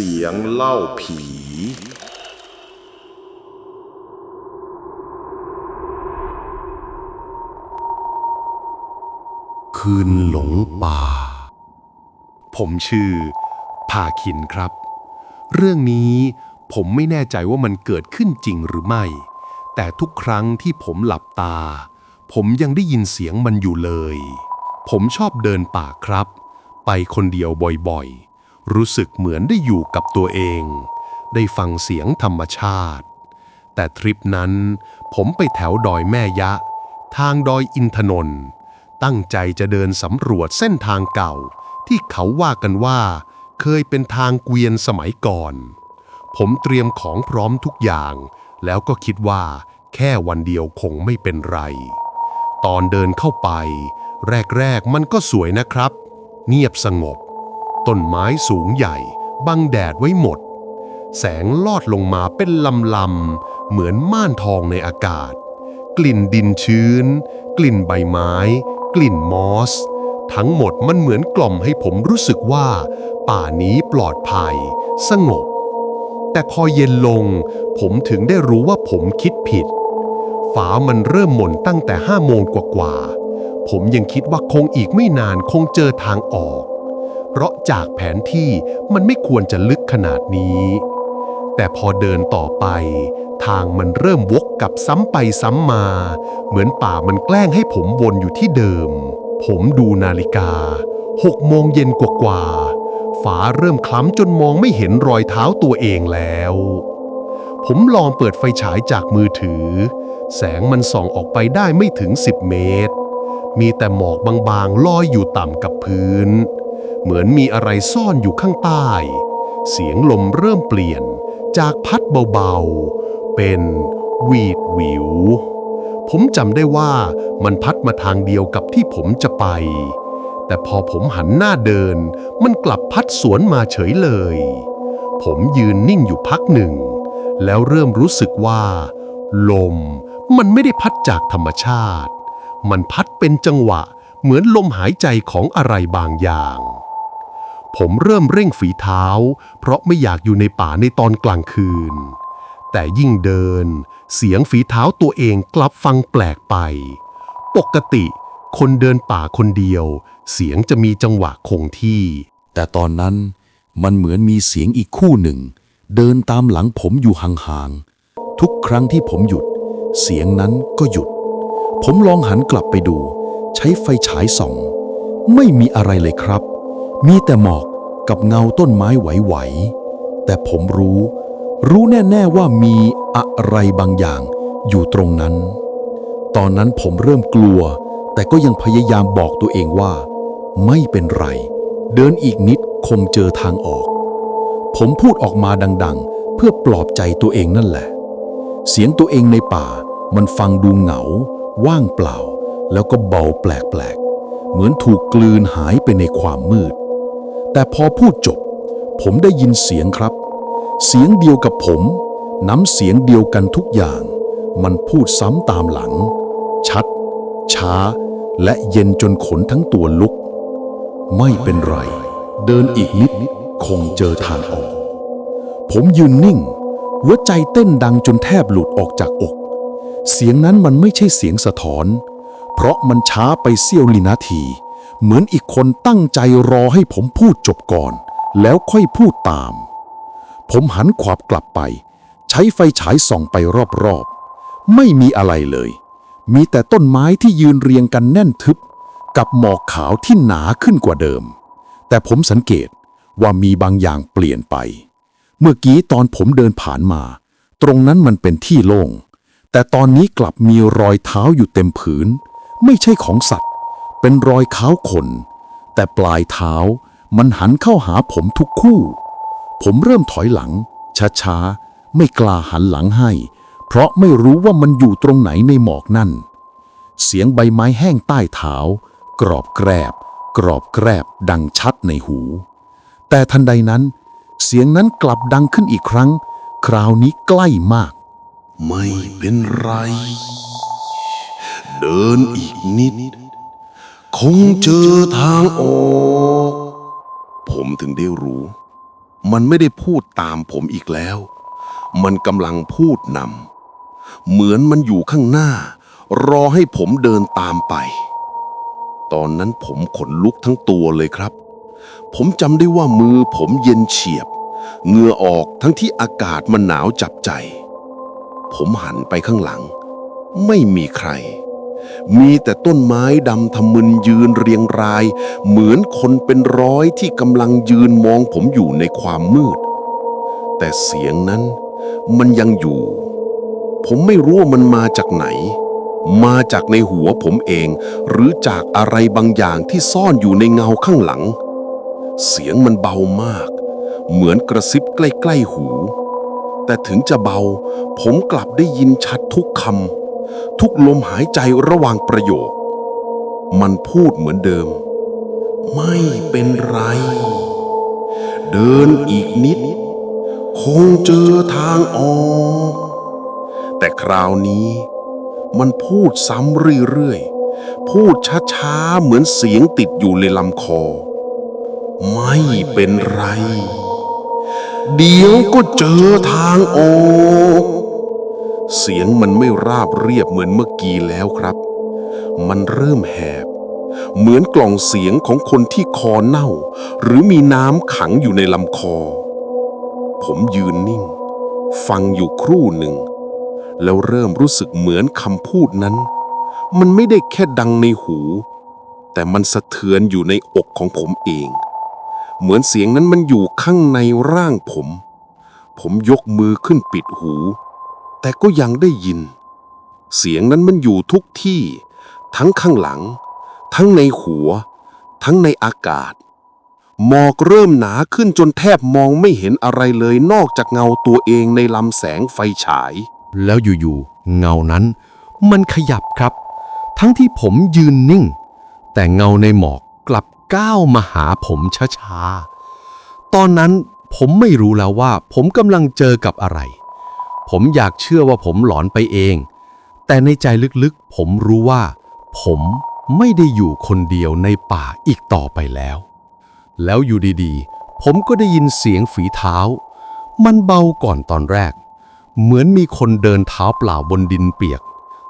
สียงเล่าผี คืนหลงป่า ผมชื่อภาคินครับ เรื่องนี้ผมไม่แน่ใจว่ามันเกิดขึ้นจริงหรือไม่ แต่ทุกครั้งที่ผมหลับตา ผมยังได้ยินเสียงมันอยู่เลย ผมชอบเดินป่าครับ ไปคนเดียวบ่อยๆ รู้สึกเหมือนได้อยู่กับตัวเอง ได้ฟังเสียงธรรมชาติ แต่ทริปนั้นผมไปแถวดอยแม่ยะ ทางดอยอินทนนท์ตั้งใจจะเดินสำรวจเส้นทางเก่า ที่เขาว่ากันว่า เคยเป็นทางเกวียนสมัยก่อน ผมเตรียมของพร้อมทุกอย่าง แล้วก็คิดว่า แค่วันเดียวคงไม่เป็นไร ตอนเดินเข้าไป แรกๆมันก็สวยนะครับ เงียบสงบ ต้นไม้สูงใหญ่ บังแดดไว้หมด แสงลอดลงมาเป็นลำลำเหมือนม่านทองในอากาศ กลิ่นดินชื้น กลิ่นใบไม้ กลิ่นมอส ทั้งหมดมันเหมือนกล่อมให้ผมรู้สึกว่า ป่านี้ปลอดภัย สงบ แต่พอเย็นลง ผมถึงได้รู้ว่าผมคิดผิดฟ้ามันเริ่มหม่นตั้งแต่ห้าโมงกว่าๆ ผมยังคิดว่าคงอีกไม่นานคงเจอทางออก เพราะจากแผนที่มันไม่ควรจะลึกขนาดนี้ แต่พอเดินต่อไป ทางมันเริ่มวกกลับซ้ำไปซ้ำมา เหมือนป่ามันแกล้งให้ผมวนอยู่ที่เดิม ผมดูนาฬิกาหกโมงเย็นกว่าๆฟ้าเริ่มคล้ำจนมองไม่เห็นรอยเท้าตัวเองแล้ว ผมลองเปิดไฟฉายจากมือถือ แสงมันส่องออกไปได้ไม่ถึง 10 เมตร มีแต่หมอกบางๆลอยอยู่ต่ำกับพื้น เหมือนมีอะไรซ่อนอยู่ข้างใต้ เสียงลมเริ่มเปลี่ยนจากพัดเบาๆ เป็นวีดหวิว ผมจำได้ว่ามันพัดมาทางเดียวกับที่ผมจะไป แต่พอผมหันหน้าเดิน มันกลับพัดสวนมาเฉยเลย ผมยืนนิ่งอยู่พักหนึ่ง แล้วเริ่มรู้สึกว่า ลมมันไม่ได้พัดจากธรรมชาติ มันพัดเป็นจังหวะเหมือนลมหายใจของอะไรบางอย่าง ผมเริ่มเร่งฝีเท้า เพราะไม่อยากอยู่ในป่าในตอนกลางคืน แต่ยิ่งเดิน เสียงฝีเท้าตัวเองกลับฟังแปลกไป ปกติ คนเดินป่าคนเดียว เสียงจะมีจังหวะคงที่ แต่ตอนนั้นมันเหมือนมีเสียงอีกคู่หนึ่ง เดินตามหลังผมอยู่ห่างๆ ทุกครั้งที่ผมหยุด เสียงนั้นก็หยุด ผมลองหันกลับไปดู ใช้ไฟฉายส่อง ไม่มีอะไรเลยครับ มีแต่หมอกกับเงาต้นไม้ไหวๆ แต่ผมรู้ รู้แน่ ๆว่ามีอะไรบางอย่างอยู่ตรงนั้น ตอนนั้นผมเริ่มกลัว แต่ก็ยังพยายามบอกตัวเองว่า ไม่เป็นไร เดินอีกนิดคงเจอทางออก ผมพูดออกมาดังๆ เพื่อปลอบใจตัวเองนั่นแหละ เสียงตัวเองในป่า มันฟังดูเหงา ว่างเปล่า แล้วก็เบาแปลกๆ เหมือนถูกกลืนหายไปในความมืด แต่พอพูดจบ ผมได้ยินเสียงครับ เสียงเดียวกับผม น้ำเสียงเดียวกันทุกอย่าง มันพูดซ้ำตามหลัง ชัด ช้า และเย็นจนขนทั้งตัวลุก ไม่เป็นไร เดินอีกนิดคงเจอทางออก ผมยืนนิ่ง หัวใจเต้นดังจนแทบหลุดออกจากอก เสียงนั้นมันไม่ใช่เสียงสะท้อน เพราะมันช้าไปเสี้ยวลินาที เหมือนอีกคนตั้งใจรอให้ผมพูดจบก่อน แล้วค่อยพูดตาม ผมหันขวับกลับไป ใช้ไฟฉายส่องไปรอบๆ ไม่มีอะไรเลย มีแต่ต้นไม้ที่ยืนเรียงกันแน่นทึบ กับหมอกขาวที่หนาขึ้นกว่าเดิม แต่ผมสังเกตว่ามีบางอย่างเปลี่ยนไป เมื่อกี้ตอนผมเดินผ่านมา ตรงนั้นมันเป็นที่โล่งแต่ตอนนี้กลับมีรอยเท้าอยู่เต็มผืน ไม่ใช่ของสัตว์ เป็นรอยเท้าคน แต่ปลายเท้ามันหันเข้าหาผมทุกคู่ ผมเริ่มถอยหลัง ช้าๆ ไม่กล้าหันหลังให้ เพราะไม่รู้ว่ามันอยู่ตรงไหนในหมอกนั่น เสียงใบไม้แห้งใต้เท้า กรอบแกรบ กรอบแกรบดังชัดในหู แต่ทันใดนั้น เสียงนั้นกลับดังขึ้นอีกครั้ง คราวนี้ใกล้มาก ไม่เป็นไร เดินอีกนิด คงเจอทางออก ผมถึงได้รู้ มันไม่ได้พูดตามผมอีกแล้ว มันกำลังพูดนำเหมือนมันอยู่ข้างหน้า รอให้ผมเดินตามไป ตอนนั้นผมขนลุกทั้งตัวเลยครับ ผมจำได้ว่ามือผมเย็นเฉียบเหงื่อออกทั้งที่อากาศมันหนาวจับใจ ผมหันไปข้างหลัง ไม่มีใคร มีแต่ต้นไม้ดำทำมึนยืนเรียงราย เหมือนคนเป็นร้อยที่กำลังยืนมองผมอยู่ในความมืด แต่เสียงนั้นมันยังอยู่ ผมไม่รู้ว่ามันมาจากไหน มาจากในหัวผมเอง หรือจากอะไรบางอย่างที่ซ่อนอยู่ในเงาข้างหลัง เสียงมันเบามาก เหมือนกระซิบใกล้ๆหู แต่ถึงจะเบา ผมกลับได้ยินชัดทุกคำ ทุกลมหายใจระหว่างประโยค มันพูดเหมือนเดิม ไม่เป็นไร เดินอีกนิด คงเจอทางออก แต่คราวนี้ มันพูดซ้ำเรื่อยๆ พูดช้าๆ เหมือนเสียงติดอยู่ในลำคอ ไม่เป็นไร เดี๋ยวก็เจอทางออก เสียงมันไม่ราบเรียบเหมือนเมื่อกี้แล้วครับ มันเริ่มแหบ เหมือนกล่องเสียงของคนที่คอเน่า หรือมีน้ำขังอยู่ในลำคอ ผมยืนนิ่ง ฟังอยู่ครู่หนึ่ง แล้วเริ่มรู้สึกเหมือนคำพูดนั้น มันไม่ได้แค่ดังในหู แต่มันสะเทือนอยู่ในอกของผมเอง เหมือนเสียงนั้นมันอยู่ข้างในร่างผม ผมยกมือขึ้นปิดหู แต่ก็ยังได้ยิน เสียงนั้นมันอยู่ทุกที่ ทั้งข้างหลัง ทั้งในหัว ทั้งในอากาศ หมอกเริ่มหนาขึ้นจนแทบมองไม่เห็นอะไรเลยนอกจากเงาตัวเองในลำแสงไฟฉาย แล้วอยู่ๆเงานั้น มันขยับครับ ทั้งที่ผมยืนนิ่ง แต่เงาในหมอกกลับก้าวมาหาผมช้าๆตอนนั้นผมไม่รู้แล้วว่าผมกำลังเจอกับอะไร ผมอยากเชื่อว่าผมหลอนไปเอง แต่ในใจลึกๆ ผมรู้ว่า ผมไม่ได้อยู่คนเดียวในป่าอีกต่อไปแล้ว แล้วอยู่ดีๆ ผมก็ได้ยินเสียงฝีเท้า มันเบาก่อนตอนแรก เหมือนมีคนเดินเท้าเปล่าบนดินเปียก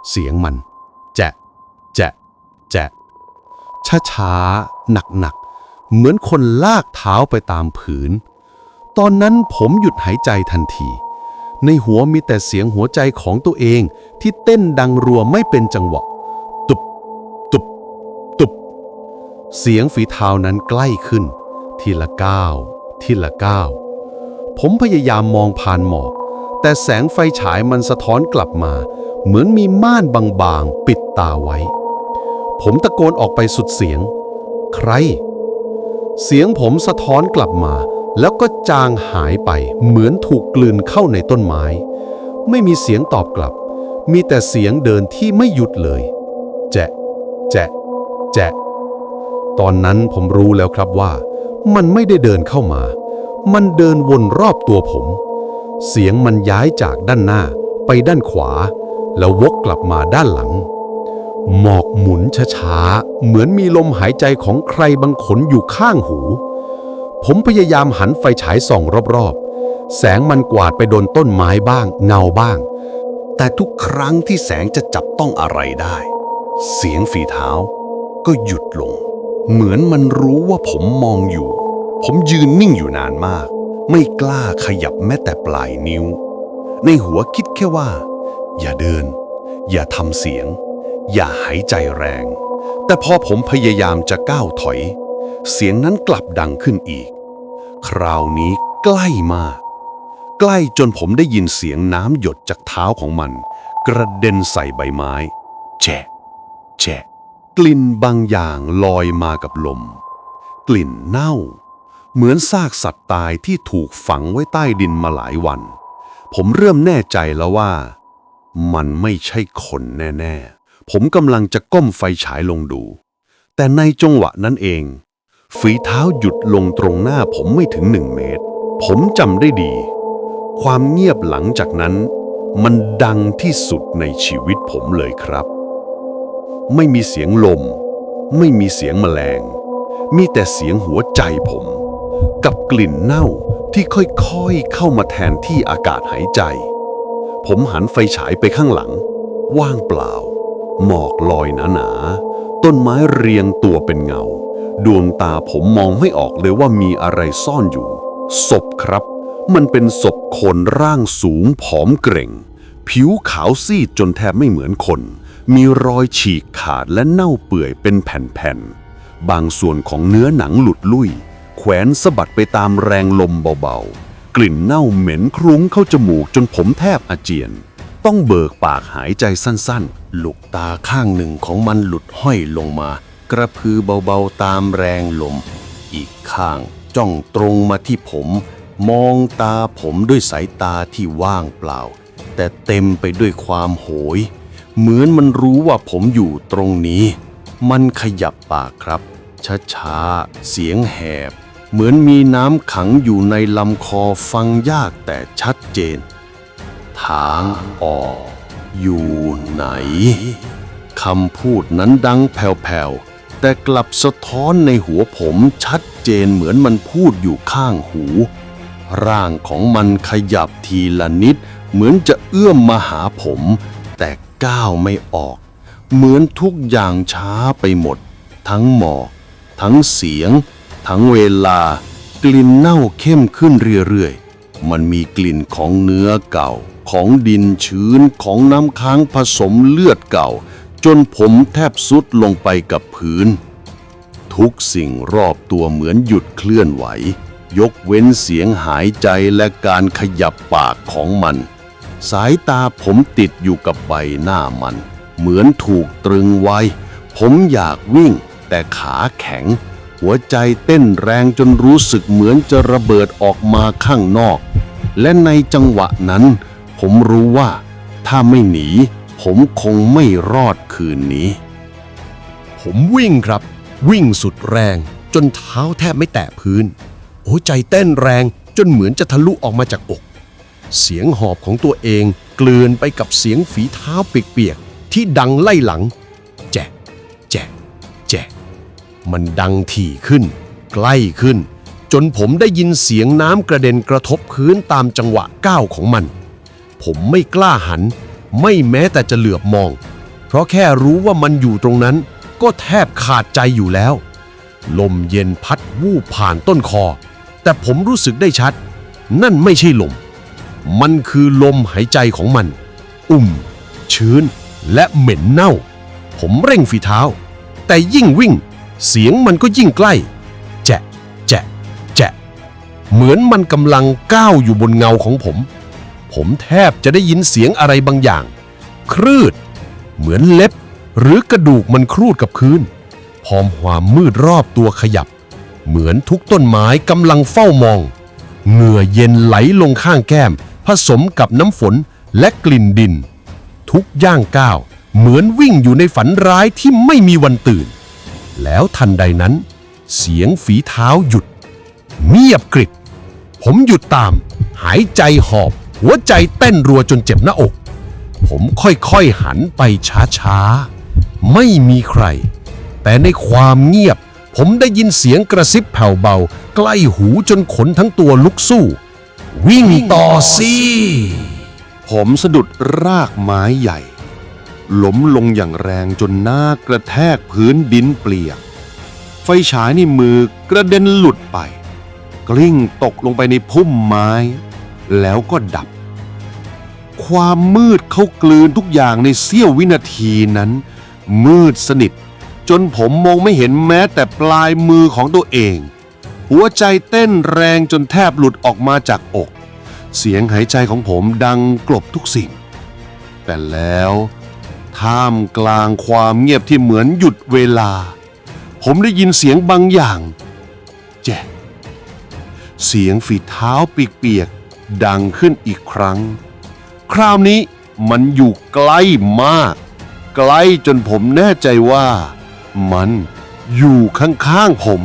เสียงมัน แจะแจะแจะช้าๆหนักๆ เหมือนคนลากเท้าไปตามผืน ตอนนั้นผมหยุดหายใจทันที ในหัวมีแต่เสียงหัวใจของตัวเองที่เต้นดังรัวไม่เป็นจังหวะ ตุบ ตุบ ตุบ เสียงฝีเท้านั้นใกล้ขึ้น ทีละก้าว ทีละก้าว ผมพยายามมองผ่านหมอก แต่แสงไฟฉายมันสะท้อนกลับมา เหมือนมีม่านบางๆ ปิดตาไว้ ผมตะโกนออกไปสุดเสียง ใคร เสียงผมสะท้อนกลับมา แล้วก็จางหายไปเหมือนถูกกลืนเข้าในต้นไม้ ไม่มีเสียงตอบกลับ มีแต่เสียงเดินที่ไม่หยุดเลย แจะแจะแจะตอนนั้นผมรู้แล้วครับว่า มันไม่ได้เดินเข้ามา มันเดินวนรอบตัวผม เสียงมันย้ายจากด้านหน้าไปด้านขวา แล้ววกกลับมาด้านหลัง หมอกหมุนช้าๆเหมือนมีลมหายใจของใครบางขนอยู่ข้างหู ผมพยายามหันไฟฉายส่องรอบๆ แสงมันกวาดไปโดนต้นไม้บ้าง เงาบ้าง แต่ทุกครั้งที่แสงจะจับต้องอะไรได้ เสียงฝีเท้า ก็หยุดลง เหมือนมันรู้ว่าผมมองอยู่ ผมยืนนิ่งอยู่นานมาก ไม่กล้าขยับแม้แต่ปลายนิ้ว ในหัวคิดแค่ว่า อย่าเดิน อย่าทำเสียง อย่าหายใจแรง แต่พอผมพยายามจะก้าวถอย เสียงนั้นกลับดังขึ้นอีก คราวนี้ใกล้มาก ใกล้จนผมได้ยินเสียงน้ำหยดจากเท้าของมัน กระเด็นใส่ใบไม้แฉะแฉะกลิ่นบางอย่างลอยมากับลม กลิ่นเน่า เหมือนซากสัตว์ตายที่ถูกฝังไว้ใต้ดินมาหลายวัน ผมเริ่มแน่ใจแล้วว่า มันไม่ใช่คนแน่ ๆ ผมกำลังจะก้มไฟฉายลงดู แต่ในจังหวะนั้นเอง ฝีเท้าหยุดลงตรงหน้าผมไม่ถึงหนึ่งเมตร ผมจำได้ดี ความเงียบหลังจากนั้น มันดังที่สุดในชีวิตผมเลยครับ ไม่มีเสียงลม ไม่มีเสียงแมลง มีแต่เสียงหัวใจผม กับกลิ่นเน่าที่ค่อยๆเข้ามาแทนที่อากาศหายใจ ผมหันไฟฉายไปข้างหลัง ว่างเปล่า หมอกลอยหนาๆต้นไม้เรียงตัวเป็นเงา ดวงตาผมมองไม่ออกเลยว่ามีอะไรซ่อนอยู่ ศพครับ มันเป็นศพคนร่างสูงผอมเกร่งผิวขาวซีดจนแทบไม่เหมือนคน มีรอยฉีกขาดและเน่าเปื่อยเป็นแผ่นๆ บางส่วนของเนื้อหนังหลุดลุ่ย แขวนสะบัดไปตามแรงลมเบาๆ กลิ่นเน่าเหม็นครุ้งเข้าจมูกจนผมแทบอาเจียน ต้องเบิกปากหายใจสั้นๆ ลูกตาข้างหนึ่งของมันหลุดห้อยลงมา กระพือเบาๆตามแรงลม อีกข้างจ้องตรงมาที่ผม มองตาผมด้วยสายตาที่ว่างเปล่า แต่เต็มไปด้วยความโหย เหมือนมันรู้ว่าผมอยู่ตรงนี้ มันขยับปากครับช้าๆเสียงแหบ เหมือนมีน้ำขังอยู่ในลำคอฟังยากแต่ชัดเจน ทางออก อยู่ไหนคำพูดนั้นดังแผ่วๆ แต่กลับสะท้อนในหัวผมชัดเจนเหมือนมันพูดอยู่ข้างหู ร่างของมันขยับทีละนิด เหมือนจะเอื้อมมาหาผม แต่ก้าวไม่ออก เหมือนทุกอย่างช้าไปหมด ทั้งหมอก ทั้งเสียง ทั้งเวลา กลิ่นเน่าเข้มขึ้นเรื่อยๆ มันมีกลิ่นของเนื้อเก่า ของดินชื้นของน้ำค้างผสมเลือดเก่า จนผมแทบสุดลงไปกับพื้น ทุกสิ่งรอบตัวเหมือนหยุดเคลื่อนไหว ยกเว้นเสียงหายใจและการขยับปากของมัน สายตาผมติดอยู่กับใบหน้ามัน เหมือนถูกตรึงไว้ ผมอยากวิ่ง แต่ขาแข็ง หัวใจเต้นแรงจนรู้สึกเหมือนจะระเบิดออกมาข้างนอก และในจังหวะนั้น ผมรู้ว่าถ้าไม่หนี ผมคงไม่รอดคืนนี้ ผมวิ่งครับ วิ่งสุดแรง จนเท้าแทบไม่แตะพื้นหัวใจเต้นแรงจนเหมือนจะทะลุออกมาจากอก เสียงหอบของตัวเองเกลื่อนไปกับเสียงฝีเท้าเปียกๆที่ดังไล่หลัง แจ๊ะแจ๊ะแจ๊ะมันดังถี่ขึ้น ใกล้ขึ้น จนผมได้ยินเสียงน้ำกระเด็นกระทบพื้นตามจังหวะก้าวของมัน ผมไม่กล้าหัน ไม่แม้แต่จะเหลือบมอง เพราะแค่รู้ว่ามันอยู่ตรงนั้น ก็แทบขาดใจอยู่แล้ว ลมเย็นพัดวูบผ่านต้นคอ แต่ผมรู้สึกได้ชัด นั่นไม่ใช่ลม มันคือลมหายใจของมัน อุ่ม ชื้น และเหม็นเน่า ผมเร่งฝีเท้า แต่ยิ่งวิ่ง เสียงมันก็ยิ่งใกล้ แจะแจะแจะเหมือนมันกำลังก้าวอยู่บนเงาของผม ผมแทบจะได้ยินเสียงอะไรบางอย่าง ครืด เหมือนเล็บ หรือกระดูกมันครูดกับพื้น พร้อมความมืดรอบตัวขยับ เหมือนทุกต้นไม้กำลังเฝ้ามอง เหงื่อเย็นไหลลงข้างแก้ม ผสมกับน้ำฝนและกลิ่นดิน ทุกย่างก้าว เหมือนวิ่งอยู่ในฝันร้ายที่ไม่มีวันตื่น แล้วทันใดนั้น เสียงฝีเท้าหยุด เงียบกริบผมหยุดตาม หายใจหอบ หัวใจเต้นรัวจนเจ็บหน้าอก ผมค่อยๆหันไปช้าๆ ไม่มีใคร แต่ในความเงียบ ผมได้ยินเสียงกระซิบแผ่วเบา ใกล้หูจนขนทั้งตัวลุกสู้ วิ่งต่อสิผมสะดุดรากไม้ใหญ่ ล้มลงอย่างแรงจนหน้ากระแทกพื้นดินเปลี่ยกไฟฉายในมือกระเด็นหลุดไป กลิ้งตกลงไปในพุ่มไม้ แล้วก็ดับ ความมืดเข้ากลืนทุกอย่างในเสี้ยววินาทีนั้น มืดสนิท จนผมมองไม่เห็นแม้แต่ปลายมือของตัวเอง หัวใจเต้นแรงจนแทบหลุดออกมาจากอก เสียงหายใจของผมดังกลบทุกสิ่ง แต่แล้วท่ามกลางความเงียบที่เหมือนหยุดเวลา ผมได้ยินเสียงบางอย่าง แจ๊เสียงฝีเท้าเปียก ดังขึ้นอีกครั้ง คราวนี้มันอยู่ใกล้มาก ใกล้จนผมแน่ใจว่า มันอยู่ข้างๆผม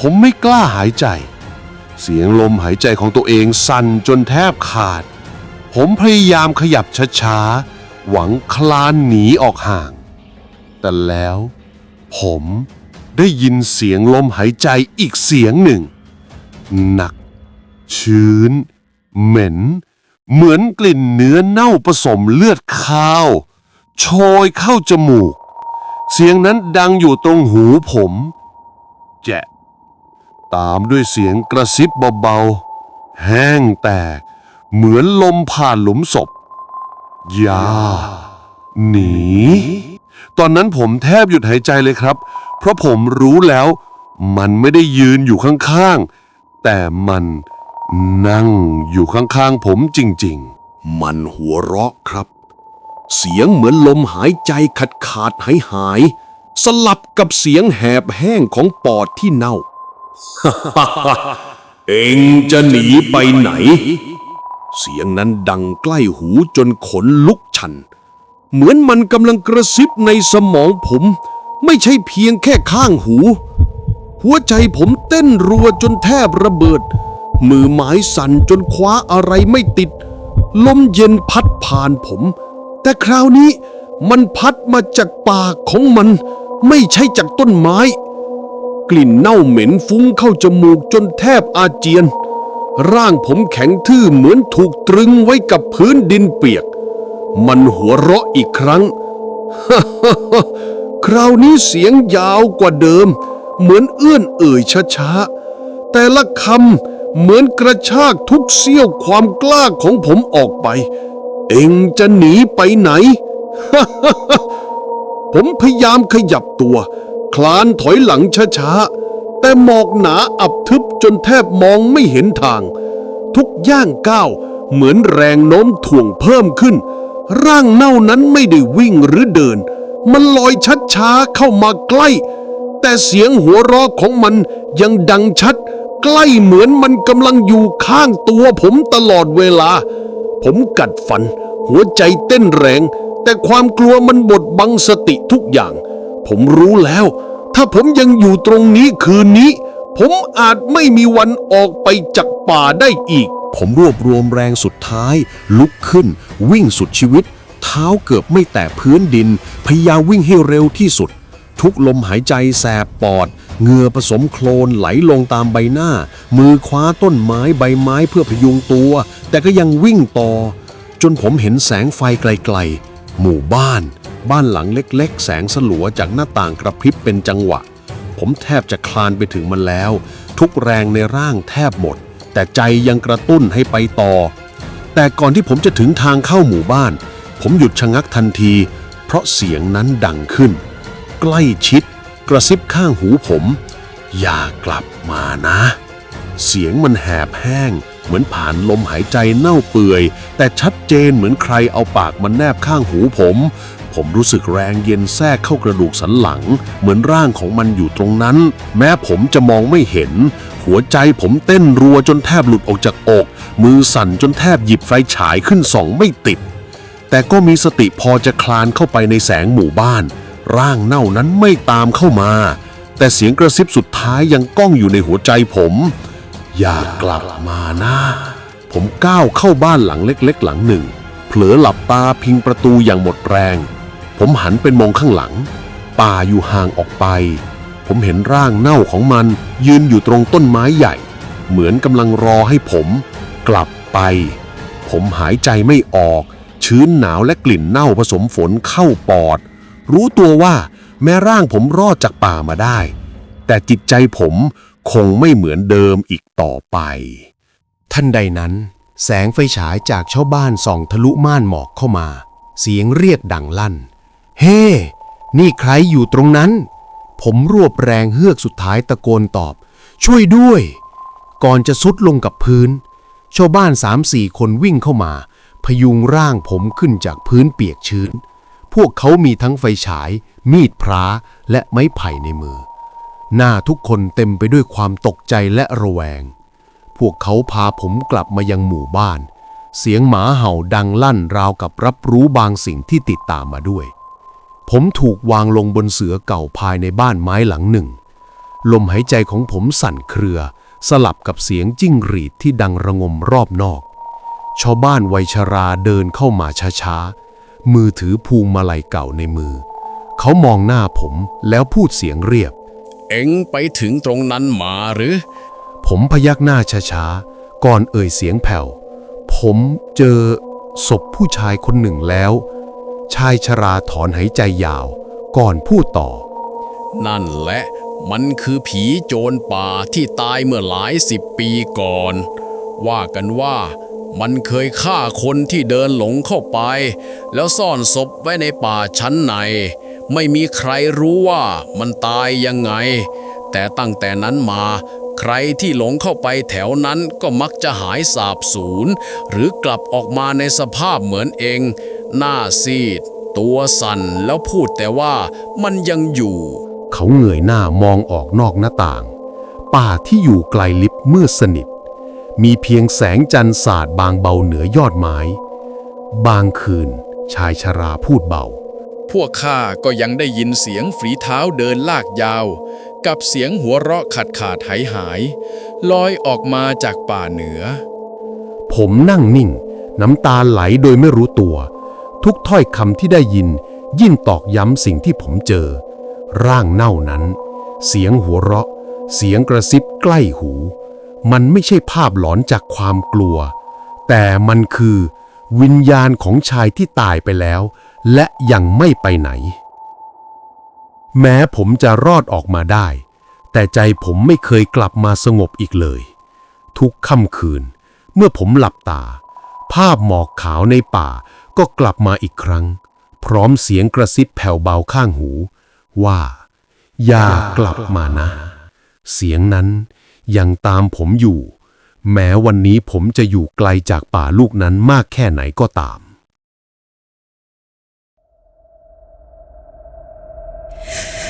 ผมไม่กล้าหายใจ เสียงลมหายใจของตัวเองสั่นจนแทบขาด ผมพยายามขยับช้าๆ หวังคลานหนีออกห่าง แต่แล้ว ผมได้ยินเสียงลมหายใจอีกเสียงหนึ่ง หนัก ชื้น เหม็น เหมือนกลิ่นเนื้อเน่าผสมเลือดข้าว โชยเข้าจมูก เสียงนั้นดังอยู่ตรงหูผม แจะ ตามด้วยเสียงกระซิบเบาๆ แห้งแตก เหมือนลมผ่านหลุมศพอย่าหนี ตอนนั้นผมแทบหยุดหายใจเลยครับ เพราะผมรู้แล้ว มันไม่ได้ยืนอยู่ข้างๆ แต่มัน นั่งอยู่ข้างๆผมจริงๆ มันหัวเราะครับ เสียงเหมือนลมหายใจขาดขาดหายหาย สลับกับเสียงแหบแห้งของปอดที่เน่า เองจะหนีไปไหน เสียงนั้นดังใกล้หูจนขนลุกชัน เหมือนมันกำลังกระซิบในสมองผม ไม่ใช่เพียงแค่ข้างหู หัวใจผมเต้นรัวจนแทบระเบิด มือไม้สั่นจนคว้าอะไรไม่ติด ลมเย็นพัดผ่านผม แต่คราวนี้มันพัดมาจากปากของมันไม่ใช่จากต้นไม้ กลิ่นเน่าเหม็นฟุ้งเข้าจมูกจนแทบอาเจียน ร่างผมแข็งทื่อเหมือนถูกตรึงไว้กับพื้นดินเปียก มันหัวเราะอีกครั้ง คราวนี้เสียงยาวกว่าเดิม เหมือนเอื้อนเอ่ยช้าๆแต่ละคำ เหมือนกระชากทุกเสี้ยวความกล้าของผมออกไป เองจะหนีไปไหน ผมพยายามขยับตัว คลานถอยหลังช้าๆ แต่หมอกหนาอับทึบจนแทบมองไม่เห็นทาง ทุกย่างก้าวเหมือนแรงโน้มถ่วงเพิ่มขึ้น ร่างเน่านั้นไม่ได้วิ่งหรือเดิน มันลอยชัดช้าเข้ามาใกล้ แต่เสียงหัวเราะของมันยังดังชัด ใกล้เหมือนมันกำลังอยู่ข้างตัวผมตลอดเวลา ผมกัดฟัน หัวใจเต้นแรง แต่ความกลัวมันบดบังสติทุกอย่าง ผมรู้แล้ว ถ้าผมยังอยู่ตรงนี้คืนนี้ ผมอาจไม่มีวันออกไปจากป่าได้อีก ผมรวบรวมแรงสุดท้าย ลุกขึ้น วิ่งสุดชีวิต เท้าเกือบไม่แตะพื้นดิน พยายามวิ่งให้เร็วที่สุด ทุกลมหายใจแสบปอด เหงื่อผสมโคลนไหลลงตามใบหน้า มือคว้าต้นไม้ใบไม้เพื่อพยุงตัว แต่ก็ยังวิ่งต่อ จนผมเห็นแสงไฟไกลๆ หมู่บ้าน บ้านหลังเล็กๆ แสงสลัวจากหน้าต่างกระพริบเป็นจังหวะ ผมแทบจะคลานไปถึงมันแล้ว ทุกแรงในร่างแทบหมด แต่ใจยังกระตุ้นให้ไปต่อ แต่ก่อนที่ผมจะถึงทางเข้าหมู่บ้าน ผมหยุดชะงักทันที เพราะเสียงนั้นดังขึ้น ใกล้ชิด กระซิบข้างหูผม อย่ากลับมานะ เสียงมันแหบแห้ง เหมือนผ่านลมหายใจเน่าเปื่อย แต่ชัดเจนเหมือนใครเอาปากมันแนบข้างหูผม ผมรู้สึกแรงเย็นแทรกเข้ากระดูกสันหลัง เหมือนร่างของมันอยู่ตรงนั้น แม้ผมจะมองไม่เห็น หัวใจผมเต้นรัวจนแทบหลุดออกจากอก มือสั่นจนแทบหยิบไฟฉายขึ้นส่องไม่ติด แต่ก็มีสติพอจะคลานเข้าไปในแสงหมู่บ้าน ร่างเน่านั้นไม่ตามเข้ามา แต่เสียงกระซิบสุดท้ายยังก้องอยู่ในหัวใจผม อย่ากลับมานะผมก้าวเข้าบ้านหลังเล็กๆ หลังหนึ่ง เผลอหลับตาพิงประตูอย่างหมดแรง ผมหันเป็นมองข้างหลัง ป่าอยู่ห่างออกไป ผมเห็นร่างเน่าของมันยืนอยู่ตรงต้นไม้ใหญ่ เหมือนกำลังรอให้ผมกลับไป ผมหายใจไม่ออก ชื้นหนาวและกลิ่นเน่าผสมฝนเข้าปอด รู้ตัวว่าแม้ร่างผมรอดจากป่ามาได้ แต่จิตใจผมคงไม่เหมือนเดิมอีกต่อไปทันใดนั้น แสงไฟฉายจากชาวบ้านส่องทะลุม่านหมอกเข้ามา เสียงเรียกดังลั่น เฮ้นี่ใครอยู่ตรงนั้น ผมรวบแรงเฮือกสุดท้ายตะโกนตอบ ช่วยด้วย ก่อนจะซุดลงกับพื้น ชาวบ้านสามสี่คนวิ่งเข้ามา พยุงร่างผมขึ้นจากพื้นเปียกชื้น พวกเขามีทั้งไฟฉาย มีดพระและไม้ไผ่ในมือ หน้าทุกคนเต็มไปด้วยความตกใจและระแวง พวกเขาพาผมกลับมายังหมู่บ้าน เสียงหมาเห่าดังลั่นราวกับรับรู้บางสิ่งที่ติดตามมาด้วย ผมถูกวางลงบนเสือเก่าภายในบ้านไม้หลังหนึ่ง ลมหายใจของผมสั่นเครือ สลับกับเสียงจิ้งหรีดที่ดังระงมรอบนอก ชาวบ้านวัยชราเดินเข้ามาช้าๆ มือถือพวงมาลัยเก่าในมือ เขามองหน้าผมแล้วพูดเสียงเรียบ เอ็งไปถึงตรงนั้นมาหรือ ผมพยักหน้าช้าๆ ก่อนเอ่ยเสียงแผ่ว ผมเจอศพผู้ชายคนหนึ่งแล้ว ชายชราถอนหายใจยาว ก่อนพูดต่อ นั่นแหละมันคือผีโจรป่าที่ตายเมื่อหลายสิบปีก่อน ว่ากันว่า มันเคยฆ่าคนที่เดินหลงเข้าไป แล้วซ่อนศพไว้ในป่าชั้นในไม่มีใครรู้ว่ามันตายยังไง แต่ตั้งแต่นั้นมา ใครที่หลงเข้าไปแถวนั้นก็มักจะหายสาบสูญ หรือกลับออกมาในสภาพเหมือนเอง หน้าซีด ตัวสั่นแล้วพูดแต่ว่ามันยังอยู่ เขาเงยหน้ามองออกนอกหน้าต่าง ป่าที่อยู่ไกลลิบมืดสนิท มีเพียงแสงจันทร์สาดบางเบาเหนือยอดไม้ บางคืนชายชราพูดเบา พวกข้าก็ยังได้ยินเสียงฝีเท้าเดินลากยาว กับเสียงหัวเราะขาดขาดหายหาย ลอยออกมาจากป่าเหนือ ผมนั่งนิ่ง น้ำตาไหลโดยไม่รู้ตัว ทุกถ้อยคำที่ได้ยินยิ่งตอกย้ำสิ่งที่ผมเจอ ร่างเน่านั้น เสียงหัวเราะ เสียงกระซิบใกล้หู มันไม่ใช่ภาพหลอนจากความกลัว แต่มันคือวิญญาณของชายที่ตายไปแล้ว และยังไม่ไปไหน แม้ผมจะรอดออกมาได้ แต่ใจผมไม่เคยกลับมาสงบอีกเลย ทุกค่ำคืน เมื่อผมหลับตา ภาพหมอกขาวในป่าก็กลับมาอีกครั้ง พร้อมเสียงกระซิบแผ่วเบาข้างหู ว่า อย่ากลับมานะ เสียงนั้น ยังตามผมอยู่ แม้วันนี้ผมจะอยู่ไกลจากป่าลูกนั้นมากแค่ไหนก็ตาม you